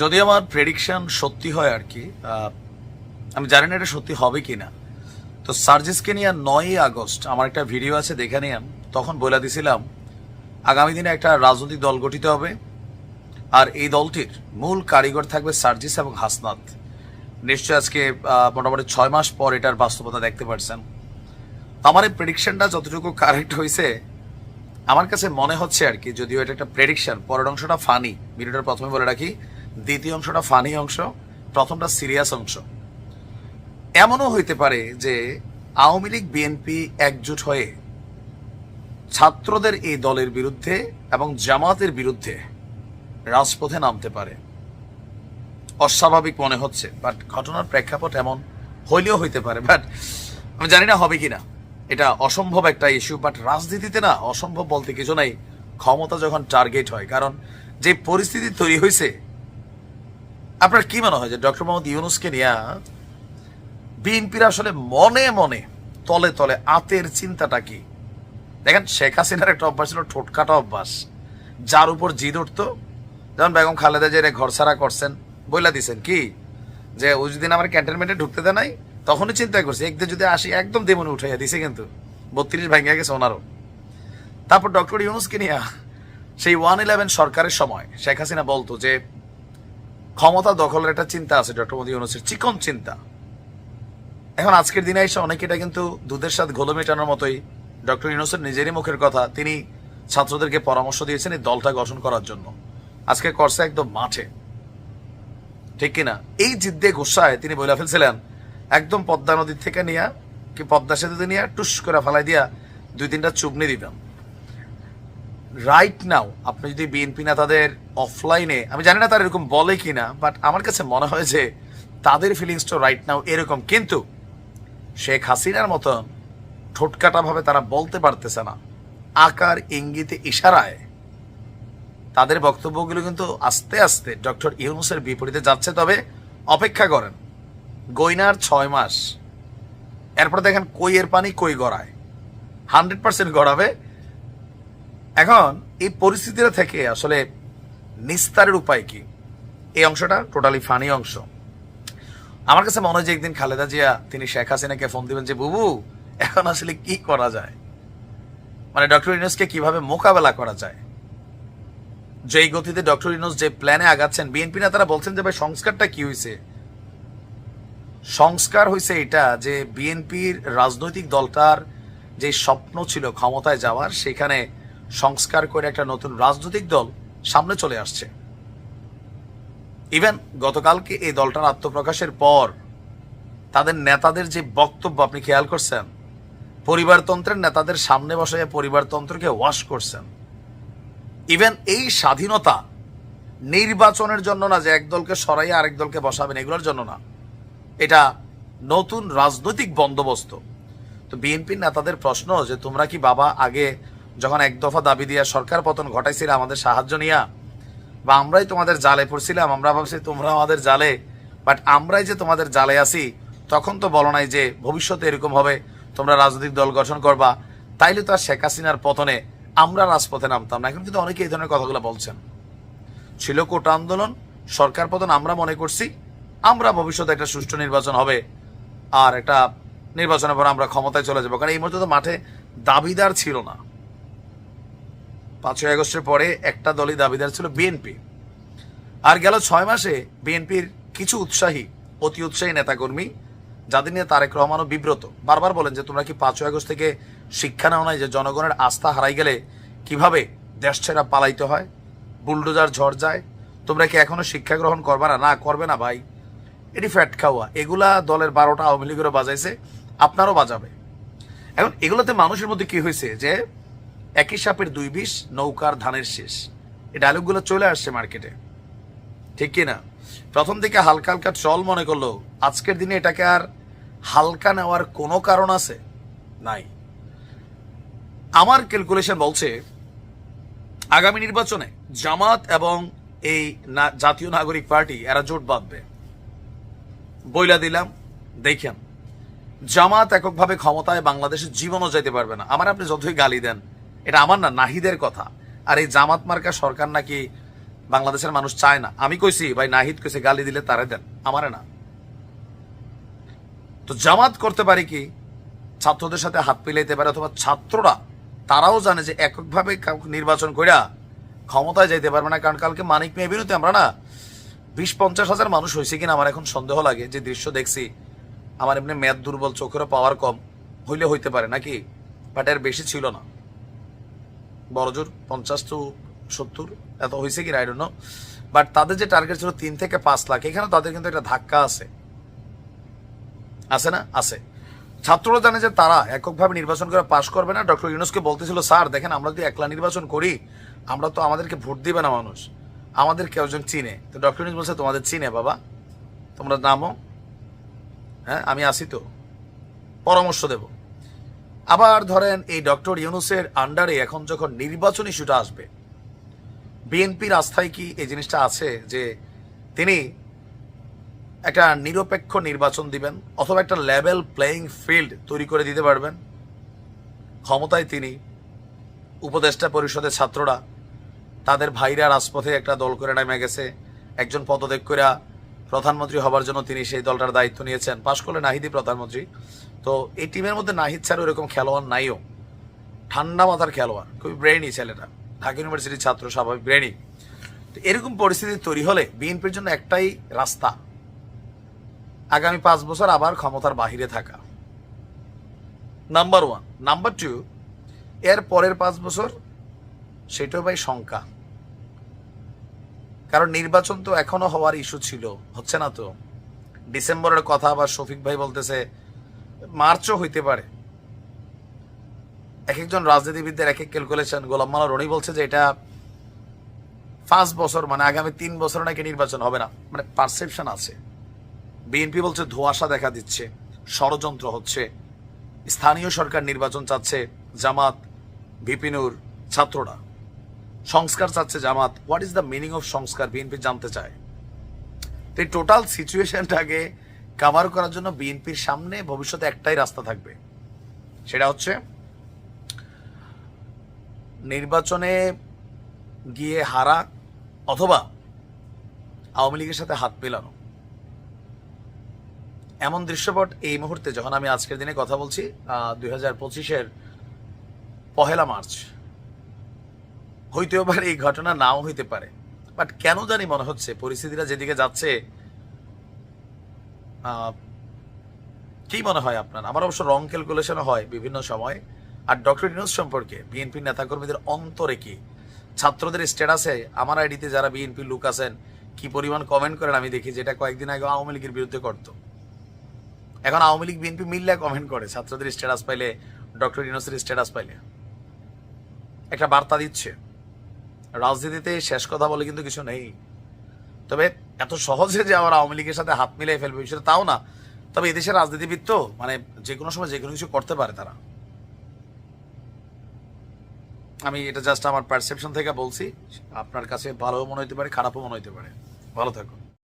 যদি আমার প্রেডিকশন সত্যি হয় আর কি আমি জানি না এটা সত্যি হবে কি না তো সার্জিসকে নিয়ে নয়ই আগস্ট, আমার একটা ভিডিও আছে, দেখে নিলাম তখন বলে দিছিলাম, আগামী দিনে একটা রাজনৈতিক দল গঠিত হবে, আর এই দলটির মূল কারিগর থাকবে সার্জিস এবং হাসনাত। নিশ্চয় আজকে মোটামুটি ছয় মাস পর এটার বাস্তবতা দেখতে পারছেন। আমার এই প্রেডিকশনটা যতটুকু কারেক্ট হয়েছে, আমার কাছে মনে হচ্ছে আর কি, যদিও এটা একটা প্রেডিকশন পরের অংশটা ফানি ভিডিওটার প্রথমে বলে রাখি। দ্বিতীয় অংশটা ফানি অংশ, প্রথমটা সিরিয়াস অংশ। এমনও হইতে পারে যে আওয়ামী লীগ বিএনপি একজোট হয়ে ছাত্রদের এই দলের বিরুদ্ধে এবং জামাতের বিরুদ্ধে রাজপথে নামতে পারে। অস্বাভাবিক মনে হচ্ছে বাট ঘটনার প্রেক্ষাপট এমন হইলেও হইতে পারে। বাট আমি জানি না হবে কিনা। এটা অসম্ভব একটা ইস্যু বাট রাজনীতিতে না, অসম্ভব বলতে কিছু নাই। ক্ষমতা যখন টার্গেট হয়, কারণ যে পরিস্থিতি তৈরি হয়েছে আপনার কি মনে হয় যে ডক্টর মোহাম্মদ ইউনুসকে নিয়ে বিএনপির আসলে মনে মনে, তলে তলে আতের চিন্তাটা কি? দেখেন, শেখ হাসিনার একটা অভ্যাস ছিল ঠোটকাটা অভ্যাস। যার উপর জিদ উঠতো। যেমন বেগম খালেদা জিয়া ঘর ছাড়া করছেন, বইলা দিছেন কি? যে ওই যদি আমার ক্যান্টনমেন্টে ঢুকতে দেয় নাই, তখনই চিন্তা করছি একদিন যদি আসি একদম দেমনে উঠাইয়া দিছে কিন্তু। বত্রিশ ভাঙ্গিয়া গেছে ওনারও। তারপর ডক্টর ইউনুসকে নিয়ে সেই ওয়ান ইলেভেন সরকারের সময় শেখ হাসিনা বলতো যে ক্ষমতা দখলের একটা চিন্তা আছে, ডক্টর মোদী ইউনুসের চিকন চিন্তা। এখন আজকের দিনে এসে অনেকে এটা কিন্তু দুধের সাথে ঘোলো মেটানোর মতোই। ডক্টর ইউনুসের নিজেরই মুখের কথা, তিনি ছাত্রদেরকে পরামর্শ দিয়েছেন এই দলটা গঠন করার জন্য। আজকে করছে একদম মাঠে। ঠিক কিনা? এই জিদ্দে গোসায় তিনি বলে ফেলছিলেন, একদম পদ্মা নদীর থেকে নিয়ে, কি পদ্মা সেতুতে নিয়ে টুস করে ফেলাই দিয়া দুই তিনটা চুবনি দিতাম রাইট নাও আপনি যদি বিএনপি নেতাদের অফলাইনে আমি জানি না তারা এরকম বলে কিনা বাট আমার কাছে মনে হয় যে তাদের ফিলিংসটা রাইট নাও এরকম। কিন্তু শেখ হাসিনার মতন ঠোটকাটা ভাবে তারা বলতে পারতেছে না। আকার, ইঙ্গিতে, ইশারায় তাদের বক্তব্যগুলো কিন্তু আস্তে আস্তে ডক্টর ইউনুসের বিপরীতে যাচ্ছে। তবে অপেক্ষা করেন গইনার ছয় মাস, এরপর দেখেন কইয়ের পানি কই গড়ায়। হান্ড্রেড পার্সেন্ট গড়াবে এখন এই পরিস্থিতিটা থেকে আসলে নিস্তারের উপায় কি? এই অংশটা টোটালি ফানি অংশ। আমার কাছে মনে হয় যে একদিন খালেদা জিয়া, তিনি শেখ হাসিনাকে ফোন দিবেন যে, বুবু, এখন আসলে কি করা যায়? মানে ডক্টর ইউনুসকে কীভাবে মোকাবেলা করা যায়? যেই গতিতে ডক্টর ইউনুস যে প্ল্যানে আগাচ্ছেন বিএনপি নেতারা বলছেন যে, ভাই, সংস্কারটা কি হয়েছে সংস্কার হয়েছে এটা যে বিএনপির রাজনৈতিক দলটার যে স্বপ্ন ছিল ক্ষমতায় যাওয়ার, সেখানে সংস্কার করে একটা নতুন রাজনৈতিক দল সামনে চলে আসছে। ইভেন গতকালকে এই দলটার আত্মপ্রকাশের পর তাদের নেতাদের যে বক্তব্য আপনি খেয়াল করছেন, পরিবারতন্ত্রের নেতাদের সামনে বসে পরিবারতন্ত্রকে ওয়াশ করছেন। ইভেন এই স্বাধীনতা নির্বাচনের জন্য না যে এক দলকে সরাইয়ে আরেক দলকে বসাবেন, এগুলোর জন্য না। এটা নতুন রাজনৈতিক বন্দোবস্ত। তো বিএনপির নেতাদের প্রশ্ন যে তোমরা কি বাবা আগে যখন এক দফা দাবি দিয়া সরকার পতন ঘটাইছিল, আমাদের সাহায্য নিয়া, বা আমরাই তোমাদের জালে পড়ছিলাম, আমরা ভাবছি তোমরা আমাদের জালে বাট আমরাই যে তোমাদের জালে আসি তখন তো বলো নাই যে ভবিষ্যতে এরকম হবে, তোমরা রাজনৈতিক দল গঠন করবা। তাইলে তো আর শেখ হাসিনার পতনে আমরা রাজপথে নামতাম না। এখন কিন্তু অনেকে এই ধরনের কথাগুলো বলছেন। ছিল কোটা আন্দোলন, সরকার পতন আমরা মনে করছি, আমরা ভবিষ্যতে একটা সুষ্ঠু নির্বাচন হবে, আর একটা নির্বাচনের পর আমরা ক্ষমতায় চলে যাব। কারণ এই মুহূর্তে তো মাঠে দাবিদার ছিল না। পাঁচই আগস্টের পরে একটা দলই দাবিদার ছিল বিএনপি। আর গেল ছয় মাসে বিএনপির কিছু উৎসাহী, অতি উৎসাহী নেতাকর্মী, যাদের নিয়ে তারেক রহমানও বিব্রত। বারবার বলেন যে, তোমরা কি পাঁচই আগস্ট থেকে শিক্ষা নেও নাই যে, জনগণের আস্থা হারাই গেলে কীভাবে দেশ ছেড়া পালাইতে হয়? বুলডোজার ঝড় যায়। তোমরা কি এখনও শিক্ষা গ্রহণ করবে না? না, করবে না ভাই। এটি ফ্যাট খাওয়া। এগুলা দলের বারোটা আওয়ামী লীগেরও বাজাইছে। আপনারও বাজাবে। এখন এগুলোতে মানুষের মধ্যে কি হয়েছে? যে একই সাপের দুই বিষ, নৌকার ধানের শেষ। এই ডায়লগগুলো চলে আসছে মার্কেটে ঠিক কি না? প্রথম থেকে হালকা হালকা চল মনে করল, আজকের দিনে এটাকে আর হালকা নেওয়ার কোনো কারণ আছে? নাই। আমার ক্যালকুলেশন বলছে, আগামী নির্বাচনে জামাত এবং এই জাতীয় নাগরিক পার্টি, এরা জোট বাঁধবে। বইলা দিলাম, দেখেন। জামাত এককভাবে ক্ষমতায় বাংলাদেশের জীবনও যেতে পারবে না। আমার আপনি যতই গালি দেন এটা আমার না, নাহিদের কথা। আর এই জামাত মার্কা সরকার নাকি বাংলাদেশের মানুষ চায় না। আমি কইছি, ভাই নাহিদ কইছে, গালি দিলে তারে দেন। আমারে না। তো জামাত করতে পারে কি? ছাত্রদের সাথে হাত মিলাইতে পারে অথবা ছাত্ররা, তারাও জানে যে এককভাবে নির্বাচন কইরা ক্ষমতায় যাইতে পারবে না, কারণ কালকে মানিক মেয়ে বিরুদ্ধে আমরা না বিশ পঞ্চাশ হাজার মানুষ হয়েছে কিনা আমার এখন সন্দেহ লাগে। যে দৃশ্য দেখছি, আমার এমনি মেদ দুর্বল, চোখেরও পাওয়ার কম, হইলে হইতে পারে নাকি? বাট এর বেশি ছিল না। বড়জোর পঞ্চাশ টু সত্তর, এত হয়েছে কি আই নো বাট তাদের যে টার্গেট ছিল তিন থেকে পাঁচ লাখ, এখানে তাদের কিন্তু একটা ধাক্কা আছে। আছে না? আছে। ছাত্ররা জানে যে তারা এককভাবে নির্বাচন করে পাশ করবে না। ডক্টর ইউনুসকে বলতেছিল, স্যার, দেখেন, আমরা যদি একলা নির্বাচন করি, আমরা তো আমাদেরকে ভোট দিবে না মানুষ। আমাদের কেউ একজন চিনে। তো ডক্টর ইউনুস বলছে, তোমাদের চিনে, বাবা। তোমরা নামো। হ্যাঁ আমি আসি তো। পরামর্শ দেব। আবার ধরেন এই ডক্টর ইউনুসের আন্ডারে এখন যখন নির্বাচন ইস্যুটা আসবে, বিএনপির আস্থায় কি এই জিনিসটা আছে যে তিনি একটা নিরপেক্ষ নির্বাচন দিবেন অথবা একটা লেভেল প্লেয়িং ফিল্ড তৈরি করে দিতে পারবেন? ক্ষমতায় তিনি, উপদেষ্টা পরিষদের ছাত্ররা, তাদের ভাইরা রাজপথে একটা দল করে নেমে গেছে, একজন পদত্যাগ করে প্রধানমন্ত্রী হবার জন্য তিনি সেই দলটার দায়িত্ব নিয়েছেন। পাশ করলে নাহিদি প্রধানমন্ত্রী। তো এই টিমের মধ্যে নাহিদ ছাড়া ওরকম খেলোয়াড় নাইও। ঠান্ডা মাথার খেলোয়াড়, খুবই ব্রেনি ছেলেটা। ঢাকা ইউনিভার্সিটির ছাত্র, স্বাভাবিক ব্রেনি তো এরকম পরিস্থিতি তৈরি হলে বিএনপির জন্য একটাই রাস্তা। আগামী পাঁচ বছর আবার ক্ষমতার বাহিরে থাকা। নাম্বার ওয়ান নাম্বার টু এর পরের পাঁচ বছর সেটাও ভাই শঙ্কা। কারণ নির্বাচন তো এখনও হওয়ার ইস্যু ছিল, হচ্ছে না তো? ডিসেম্বরের কথা আবার শফিক ভাই বলতেছে মার্চও হইতে পারে। এক একজন রাজনীতিবিদদের এক এক ক্যালকুলেশন গোলাম মালা রনি বলছে যে এটা পাঁচ বছর মানে আগামী তিন বছর নাকি নির্বাচন হবে না। মানে পারসেপশন আছে। বিএনপি বলছে ধোঁয়াশা দেখা দিচ্ছে, ষড়যন্ত্র হচ্ছে। স্থানীয় সরকার নির্বাচন চাচ্ছে জামাত বিপিনুর ছাত্ররা। সংস্কার চাচ্ছে Jamaat. What is the meaning of সংস্কার? বিএনপি জানতে চায়। তো এই টোটাল সিচুয়েশনটাকে কাভার করার জন্য বিএনপির সামনে ভবিষ্যতে একটাই রাস্তা থাকবে। সেটা হচ্ছে নির্বাচনে গিয়ে হারা অথবা আওয়ামী লীগের সাথে হাত মেলানো। এমন দৃশ্যপট এই মুহূর্তে যখন আমি আজকের দিনে কথা বলছি দুই হাজার পঁচিশের পহেলা মার্চ, হইতেও পারে এই ঘটনা নাও হইতে পারে। বাট কেন জানি মনে হচ্ছে পরিস্থিতিটা যেদিকে যাচ্ছে কি মনে হয় আপনার? আমার অবশ্য রং ক্যালকুলেশনও হয় বিভিন্ন সময়। আর ডক্টর ইনোজ সম্পর্কে বিএনপি নেতাকর্মীদের অন্তরে কি? ছাত্রদের স্ট্যাটাসে আমার আইডিতে যারা বিএনপি লুক আছেন, কি পরিমাণ কমেন্ট করেন আমি দেখি, যেটা কয়েকদিন আগে আওয়ামী লীগের বিরুদ্ধে করতো। এখন আওয়ামী লীগ বিএনপি মিললে কমেন্ট করে, ছাত্রদের স্ট্যাটাস পাইলে ডক্টর ইনোসের স্ট্যাটাস পাইলে। একটা বার্তা দিচ্ছে। রাজনীতিতে শেষ কথা বলে কিন্তু কিছু নেই। তবে এত সহজে যে আবার আওয়ামী লীগের সাথে হাত মিলিয়ে ফেলবে বিষয়টা তাও না। তবে এদেশের রাজনীতিবিদ তো মানে যে কোনো সময় যে কোনো কিছু করতে পারে তারা। আমি এটা জাস্ট আমার পারসেপশন থেকে বলছি। আপনার কাছে ভালো মনে হতে পারে, খারাপও মনে হতে পারে। ভালো থাকুন।